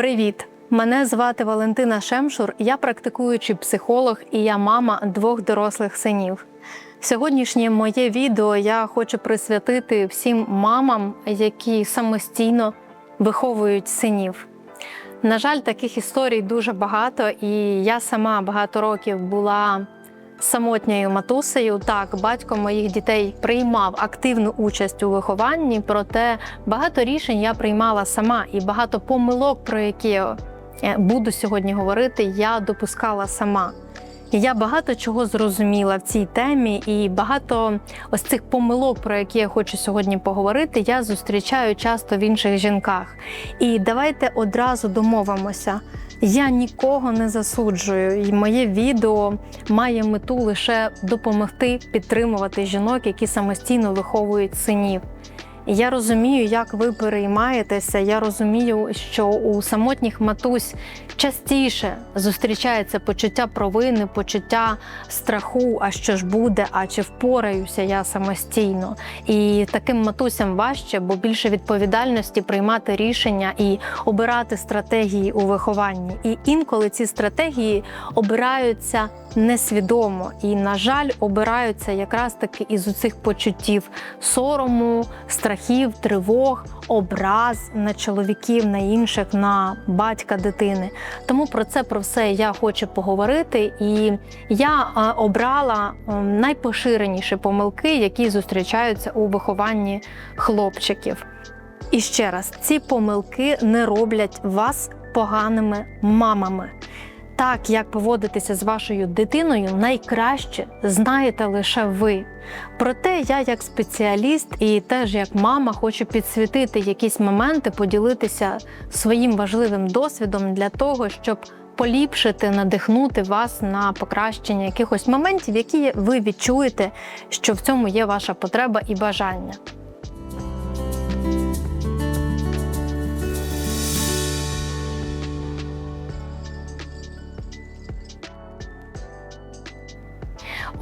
Привіт! Мене звати Валентина Шемшур, я практикуючий психолог і я мама двох дорослих синів. Сьогоднішнє моє відео я хочу присвятити всім мамам, які самостійно виховують синів. На жаль, таких історій дуже багато, і я сама багато років була самотньою матусею. Так, батько моїх дітей приймав активну участь у вихованні, проте багато рішень я приймала сама, і багато помилок, про які е, буду сьогодні говорити, я допускала сама. І я багато чого зрозуміла в цій темі, і багато ось цих помилок, про які я хочу сьогодні поговорити, я зустрічаю часто в інших жінках. І давайте одразу домовимося. Я нікого не засуджую, і моє відео має мету лише допомогти підтримувати жінок, які самостійно виховують синів. Я розумію, як ви переймаєтеся. Я розумію, що у самотніх матусь частіше зустрічається почуття провини, почуття страху, а що ж буде, а чи впораюся я самостійно. І таким матусям важче, бо більше відповідальності приймати рішення і обирати стратегії у вихованні. І інколи ці стратегії обираються несвідомо і, на жаль, обираються якраз таки із цих почуттів сорому, страхів, тривог, образ на чоловіків, на інших, на батька дитини. Тому про це про все я хочу поговорити. І я е, обрала е, найпоширеніші помилки, які зустрічаються у вихованні хлопчиків. І ще раз, ці помилки не роблять вас поганими мамами. Так, як поводитися з вашою дитиною, найкраще знаєте лише ви. Проте я, як спеціаліст і теж як мама, хочу підсвітити якісь моменти, поділитися своїм важливим досвідом для того, щоб поліпшити, надихнути вас на покращення якихось моментів, які ви відчуєте, що в цьому є ваша потреба і бажання.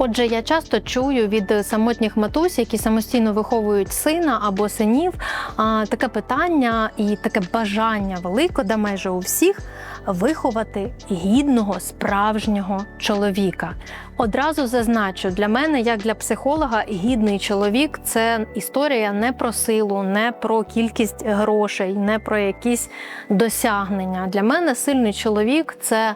Отже, я часто чую від самотніх матусь, які самостійно виховують сина або синів, таке питання і таке бажання велике, да майже у всіх виховати гідного справжнього чоловіка. Одразу зазначу, для мене, як для психолога, гідний чоловік це історія не про силу, не про кількість грошей, не про якісь досягнення. Для мене сильний чоловік це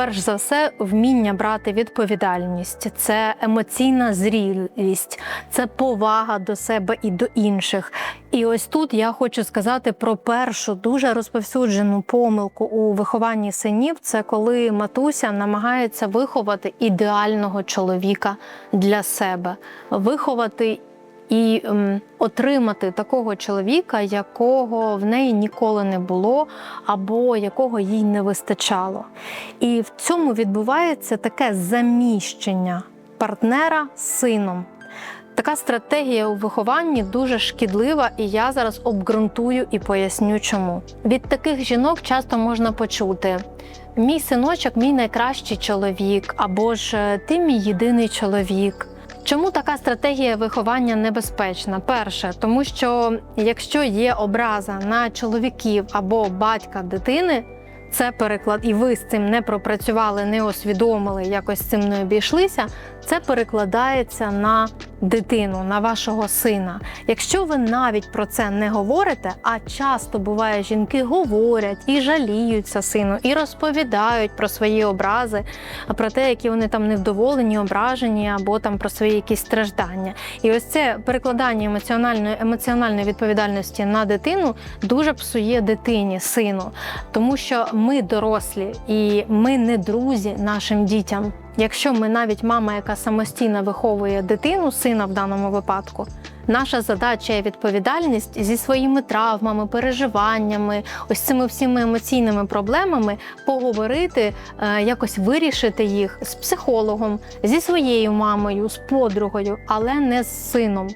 перш за все, вміння брати відповідальність, це емоційна зрілість, це повага до себе і до інших. І ось тут я хочу сказати про першу дуже розповсюджену помилку у вихованні синів. Це коли матуся намагається виховати ідеального чоловіка для себе, виховати і ем, отримати такого чоловіка, якого в неї ніколи не було, або якого їй не вистачало. І в цьому відбувається таке заміщення партнера з сином. Така стратегія у вихованні дуже шкідлива, і я зараз обґрунтую і поясню, чому. Від таких жінок часто можна почути: мій синочок, мій найкращий чоловік, або ж ти мій єдиний чоловік. Чому така стратегія виховання небезпечна? Перше, тому що якщо є образа на чоловіків або батька дитини, це переклад, і ви з цим не пропрацювали, не освідомили, якось з цим не обійшлися. Це перекладається на дитину, на вашого сина. Якщо ви навіть про це не говорите, а часто буває, жінки говорять і жаліються сину, і розповідають про свої образи, про те, які вони там невдоволені, ображені, або там про свої якісь страждання. І ось це перекладання емоціональної емоціональної відповідальності на дитину дуже псує дитині, сину, тому що ми дорослі і ми не друзі нашим дітям. Якщо ми навіть мама, яка самостійно виховує дитину, сина в даному випадку, наша задача і відповідальність зі своїми травмами, переживаннями, ось цими всіми емоційними проблемами поговорити, е, якось вирішити їх з психологом, зі своєю мамою, з подругою, але не з сином.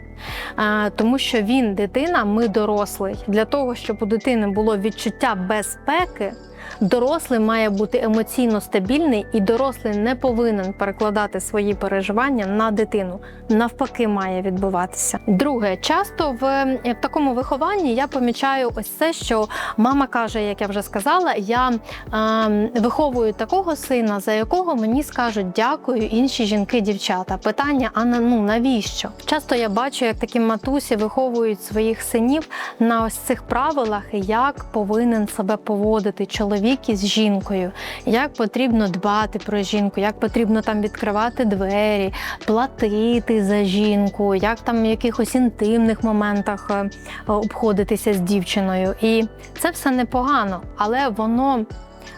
Е, тому що він, дитина, ми дорослий. Для того, щоб у дитини було відчуття безпеки. Дорослий має бути емоційно стабільний, і дорослий не повинен перекладати свої переживання на дитину. Навпаки, має відбуватися. Друге, часто в, в такому вихованні я помічаю ось це, що мама каже, як я вже сказала, я е, виховую такого сина, за якого мені скажуть дякую інші жінки, дівчата. Питання: а на ну навіщо? Часто я бачу, як такі матусі виховують своїх синів на ось цих правилах, як повинен себе поводити чоловік із жінкою, як потрібно дбати про жінку, як потрібно там відкривати двері, платити за жінку, як там в якихось інтимних моментах е, обходитися з дівчиною. І це все непогано, але воно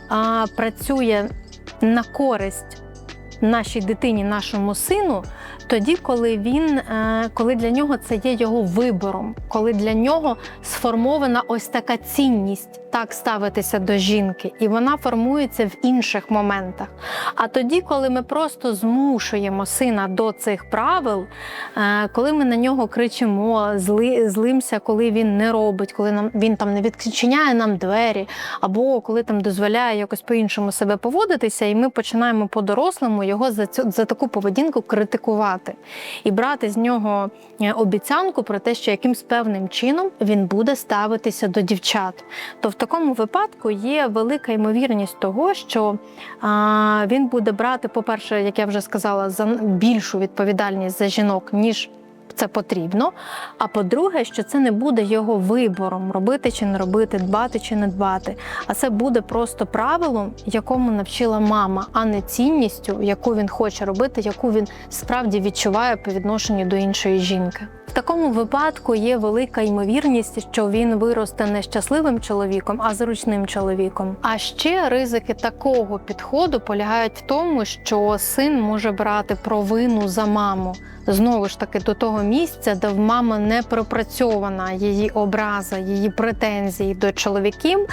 а, працює на користь нашій дитині, нашому сину, тоді, коли він, е, коли для нього це є його вибором, коли для нього сформована ось така цінність так ставитися до жінки, і вона формується в інших моментах. А тоді, коли ми просто змушуємо сина до цих правил, е, коли ми на нього кричимо, зли, злимося, коли він не робить, коли нам він там не відчиняє нам двері, або коли там дозволяє якось по-іншому себе поводитися, і ми починаємо по-дорослому його за цю за таку поведінку критикувати і брати з нього е, обіцянку про те, що якимсь певним чином він буде ставитися до дівчат. То в такому випадку є велика ймовірність того, що він буде брати, по-перше, як я вже сказала, за більшу відповідальність за жінок, ніж це потрібно. А по-друге, що це не буде його вибором робити чи не робити, дбати чи не дбати. А це буде просто правилом, якому навчила мама, а не цінністю, яку він хоче робити, яку він справді відчуває по відношенню до іншої жінки. В такому випадку є велика ймовірність, що він виросте не щасливим чоловіком, а зручним чоловіком. А ще ризики такого підходу полягають в тому, що син може брати провину за маму. Знову ж таки, до того місця, де в мами не пропрацьована її образа, її претензії до чоловіків,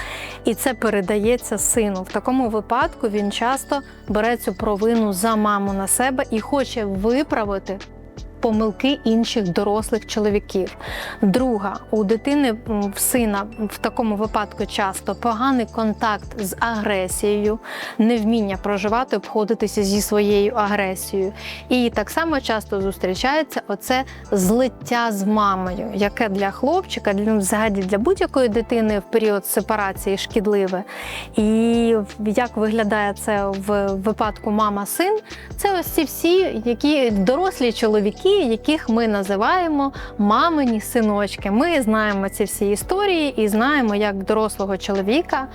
і це передається сину. В такому випадку він часто бере цю провину за маму на себе і хоче виправити помилки інших дорослих чоловіків. Друга, у дитини в сина в такому випадку часто поганий контакт з агресією, невміння проживати, обходитися зі своєю агресією. І так само часто зустрічається оце злиття з мамою, яке для хлопчика, для ну, взагалі для будь-якої дитини в період сепарації шкідливе. І як виглядає це в випадку мама-син, це ось ці всі, які дорослі чоловіки яких ми називаємо мамині синочки. Ми знаємо ці всі історії і знаємо, як дорослого чоловіка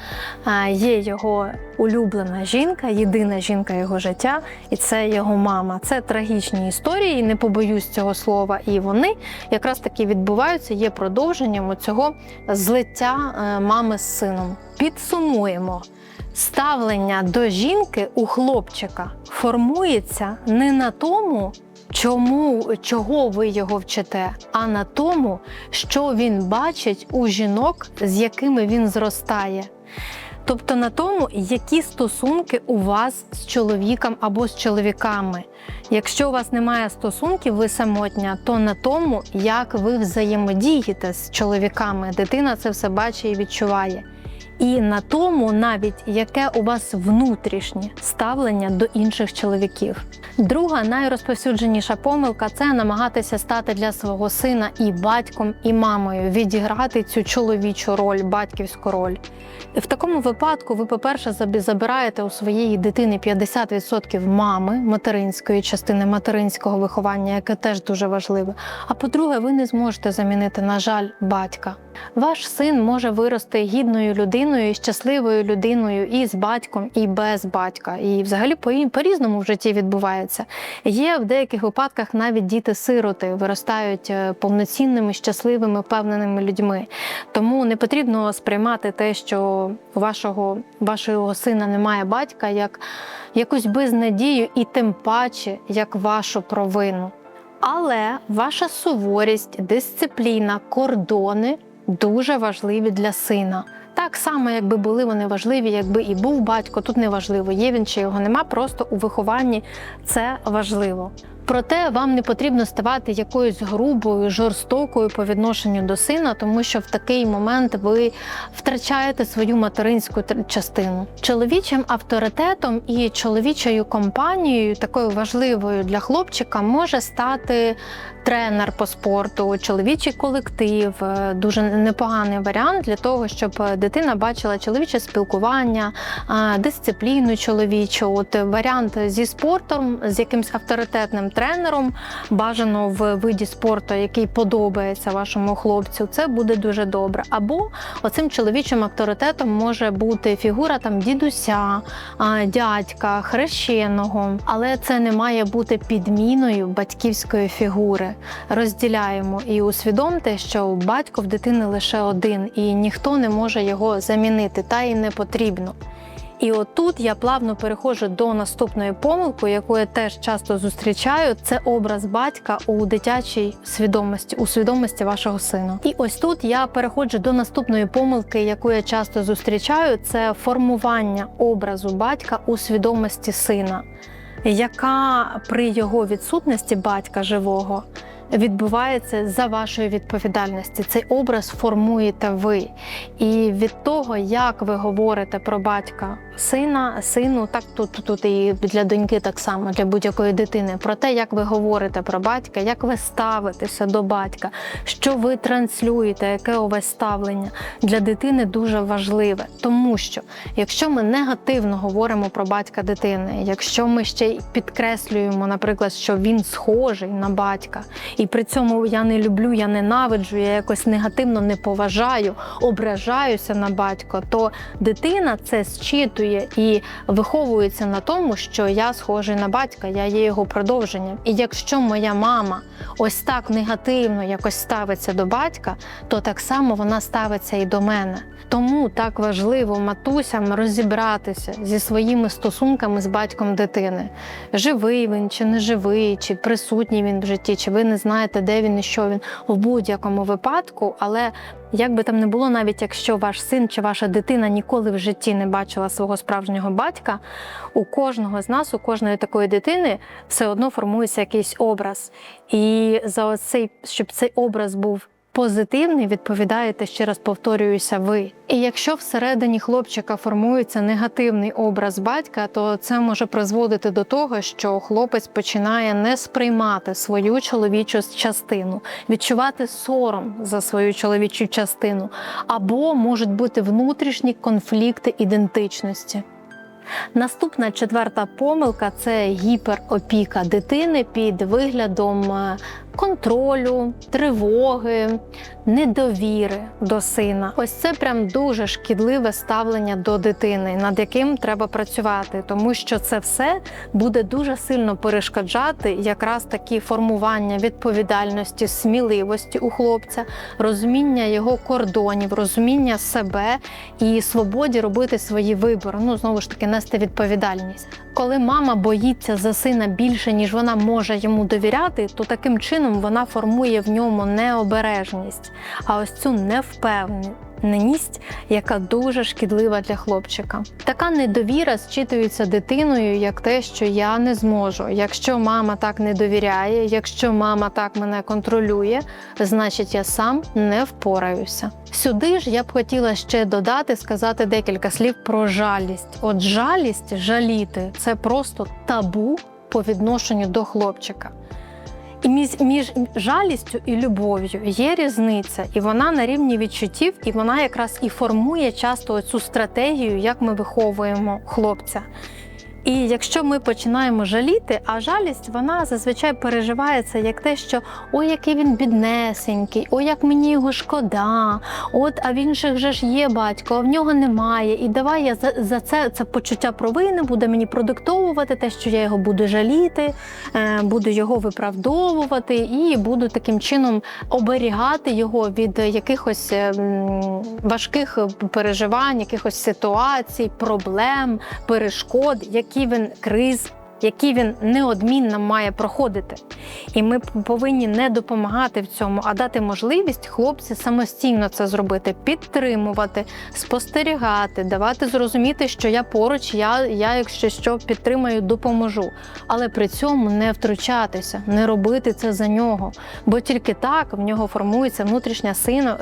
є його улюблена жінка, єдина жінка його життя, і це його мама. Це трагічні історії, не побоюсь цього слова. І вони якраз таки відбуваються, є продовженням цього злиття е, мами з сином. Підсумуємо. Ставлення до жінки у хлопчика формується не на тому, чому, чого ви його вчите, а на тому, що він бачить у жінок, з якими він зростає. Тобто на тому, які стосунки у вас з чоловіком або з чоловіками. Якщо у вас немає стосунків, ви самотня, то на тому, як ви взаємодієте з чоловіками, дитина це все бачить і відчуває і на тому, навіть яке у вас внутрішнє ставлення до інших чоловіків. Друга найрозповсюдженіша помилка це намагатися стати для свого сина і батьком, і мамою, відіграти цю чоловічу роль, батьківську роль. І в такому випадку ви, по-перше, забираєте у своєї дитини 50% мами материнської частини материнського виховання, яке теж дуже важливе. А по-друге, ви не зможете замінити, на жаль, батька. Ваш син може вирости гідною людиною, щасливою людиною і з батьком, і без батька. І взагалі по різному в житті відбувається. Є в деяких випадках навіть діти-сироти виростають е, повноцінними, щасливими, впевненими людьми. Тому не потрібно сприймати те, що вашого вашого сина немає батька, як якусь безнадію, і тим паче як вашу провину. Але ваша суворість, дисципліна, кордони дуже важливі для сина. Так само, якби були вони важливі, якби і був батько, тут не важливо, є він чи його нема, просто у вихованні це важливо. Проте вам не потрібно ставати якоюсь грубою, жорстокою по відношенню до сина, тому що в такий момент ви втрачаєте свою материнську частину. Чоловічим авторитетом і чоловічою компанією, такою важливою для хлопчика, може стати тренер по спорту, чоловічий колектив. Е, Дуже непоганий варіант для того, щоб дитина бачила чоловіче спілкування, дисципліну чоловічу. От варіант зі спортом, з якимсь авторитетним тренером, бажано в виді спорту, який подобається вашому хлопцю, це буде дуже добре. Або оцим чоловічим авторитетом може бути фігура там дідуся, дядька, хрещеного, але це не має бути підміною батьківської фігури. Розділяємо і усвідомте, що батько в дитини лише один, і ніхто не може його замінити, та й не потрібно. І отут я плавно переходжу до наступної помилки, яку я теж часто зустрічаю. Це образ батька у дитячій свідомості, у свідомості вашого сина. І ось тут я переходжу до наступної помилки, яку я часто зустрічаю, це формування образу батька у свідомості сина, яка при його відсутності батька живого відбувається за вашою відповідальністю. Цей образ формуєте ви. І від того, як ви говорите про батька сина, сину, так тут, тут і для доньки так само, для будь-якої дитини, про те, як ви говорите про батька, як ви ставитеся до батька, що ви транслюєте, яке у вас ставлення для дитини дуже важливе. Тому що якщо ми негативно говоримо про батька дитини, якщо ми ще й підкреслюємо, наприклад, що він схожий на батька, і при цьому я не люблю, я ненавиджу, я якось негативно не поважаю, ображаюся на батька, то дитина це зчитує і виховується на тому, що я схожий на батька, я є його продовженням. І якщо моя мама ось так негативно якось ставиться до батька, то так само вона ставиться і до мене. Тому так важливо матусям розібратися зі своїми стосунками з батьком дитини. Живий він чи не живий, чи присутній він в житті, чи ви не знаєте, де він і що він в будь-якому випадку. Але як би там не було, навіть якщо ваш син чи ваша дитина ніколи в житті не бачила свого справжнього батька, у кожного з нас, у кожної такої дитини, все одно формується якийсь образ. І за оцей, щоб цей образ був позитивний, відповідаєте, ще раз повторююся, ви. І якщо всередині хлопчика формується негативний образ батька, то це може призводити до того, що хлопець починає не сприймати свою чоловічу частину, відчувати сором за свою чоловічу частину, або можуть бути внутрішні конфлікти ідентичності. Наступна четверта помилка це гіперопіка дитини під виглядом е, контролю, тривоги, недовіри до сина. Ось це прям дуже шкідливе ставлення до дитини, над яким треба працювати, тому що це все буде дуже сильно перешкоджати якраз такі формування відповідальності, сміливості у хлопця, розуміння його кордонів, розуміння себе і свободі робити свої вибори. Ну знову ж таки, нести відповідальність. Коли мама боїться за сина більше, ніж вона може йому довіряти, то таким чином вона формує в ньому необережність, а ось цю невпевненість, яка дуже шкідлива для хлопчика. Така недовіра зчитується дитиною як те, що я не зможу. Якщо мама так не довіряє, якщо мама так мене контролює, значить я сам не впораюся. Сюди ж я б хотіла ще додати, сказати декілька слів про жалість. От жалість, жаліти це просто табу по відношенню до хлопчика. Між, між жалістю і любов'ю є різниця, і вона на рівні відчуттів, і вона якраз і формує часто цю стратегію, як ми виховуємо хлопця. І якщо ми починаємо жаліти, а жалість вона зазвичай переживається як те, що ой, який він біднесенький, ой, як мені його шкода, от а він же вже ж є батько, а в нього немає. І давай я за, за це це почуття провини буде мені продиктовувати те, що я його буду жаліти, е, буду його виправдовувати і буду таким чином оберігати його від якихось е, важких переживань, якихось ситуацій, проблем, перешкод, які він криз які він неодмінно має проходити. І ми повинні не допомагати в цьому, а дати можливість хлопці самостійно це зробити, підтримувати, спостерігати, давати зрозуміти, що я поруч, я, я якщо що підтримаю, допоможу. Але при цьому не втручатися, не робити це за нього. Бо тільки так в нього формується внутрішня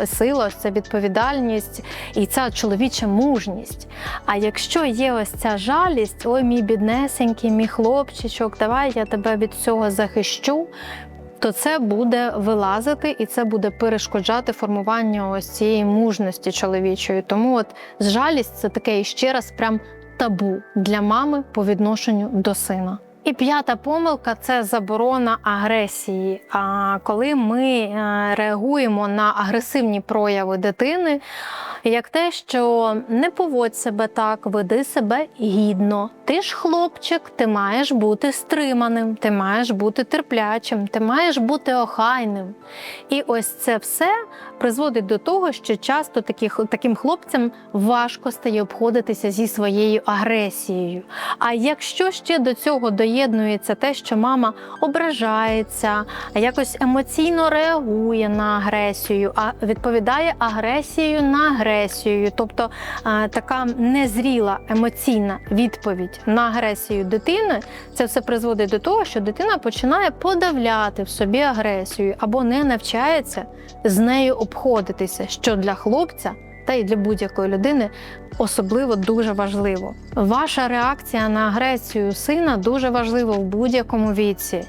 сила, ця відповідальність і ця чоловіча мужність. А якщо є ось ця жалість, ой, мій біднесенький, мій хлопчичок, давай я тебе від цього захищу. То це буде вилазити і це буде перешкоджати формуванню ось цієї мужності чоловічої. Тому от жалість це таке ще раз прям табу для мами по відношенню до сина. І п'ята помилка це заборона агресії. А коли ми е, реагуємо на агресивні прояви дитини, як те, що не поводь себе так, веди себе гідно. Ти ж хлопчик, ти маєш бути стриманим, ти маєш бути терплячим, ти маєш бути охайним. І ось це все призводить до того, що часто таких, таким хлопцям важко стає обходитися зі своєю агресією. А якщо ще до цього доєднується те, що мама ображається, якось емоційно реагує на агресію, а відповідає агресією на агресію, тобто така незріла емоційна відповідь на агресію дитини, це все призводить до того, що дитина починає подавляти в собі агресію або не навчається з нею обходитися, що для хлопця та й для будь-якої людини особливо дуже важливо. Ваша реакція на агресію сина дуже важлива в будь-якому віці.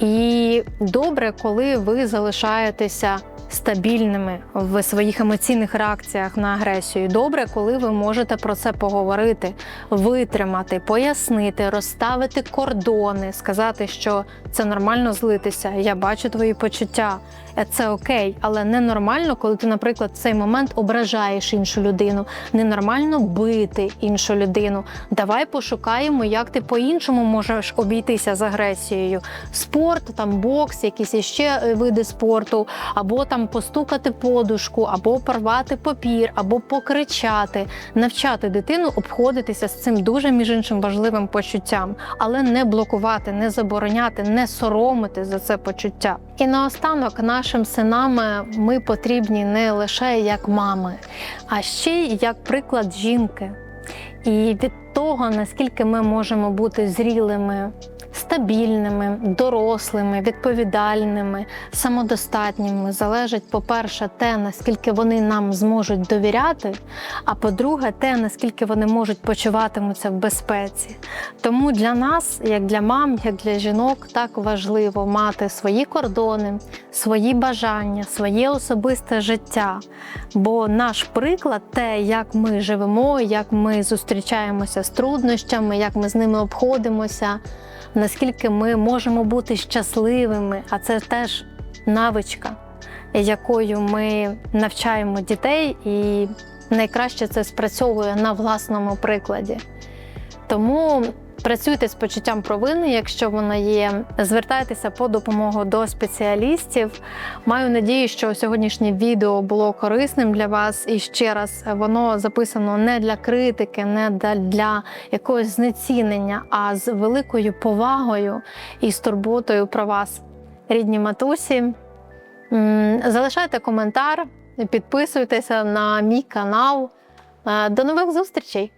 І добре, коли ви залишаєтеся стабільними в своїх емоційних реакціях на агресію. Добре, коли ви можете про це поговорити, витримати, пояснити, розставити кордони, сказати, що це нормально злитися, я бачу твої почуття. Е, Це окей, але ненормально, коли ти, наприклад, в цей момент ображаєш іншу людину. Ненормально бити іншу людину. Давай пошукаємо, як ти по-іншому можеш обійтися з агресією. Спорт, там бокс, якісь іще е, види спорту, або там постукати подушку, або порвати папір, або покричати, навчати дитину обходитися з цим дуже між іншим важливим почуттям, але не блокувати, не забороняти, не соромити за це почуття. І наостанок нашим синам ми потрібні не лише як мами, а ще й як приклад жінки. І від того, наскільки ми можемо бути зрілими, стабільними, дорослими, відповідальними, самодостатніми, залежить, по-перше, те, наскільки вони нам зможуть довіряти, а по-друге, те, наскільки вони можуть почуватимуться в безпеці. Тому для нас, як для мам, як для жінок, так важливо мати свої кордони, свої бажання, своє особисте життя. Бо наш приклад, те, як ми живемо, як ми зустрічаємося з труднощами, як ми з ними обходимося, наскільки ми можемо бути щасливими, а це теж навичка, якою ми навчаємо дітей, і найкраще це спрацьовує на власному прикладі. Тому працюйте з почуттям провини, якщо воно є. Звертайтеся по допомогу до спеціалістів. Маю надію, що сьогоднішнє відео було корисним для вас. І ще раз воно записано не для критики, не для якогось знецінення, а з великою повагою і з турботою про вас, рідні матусі. Залишайте коментар, підписуйтеся на мій канал. Е, До нових зустрічей!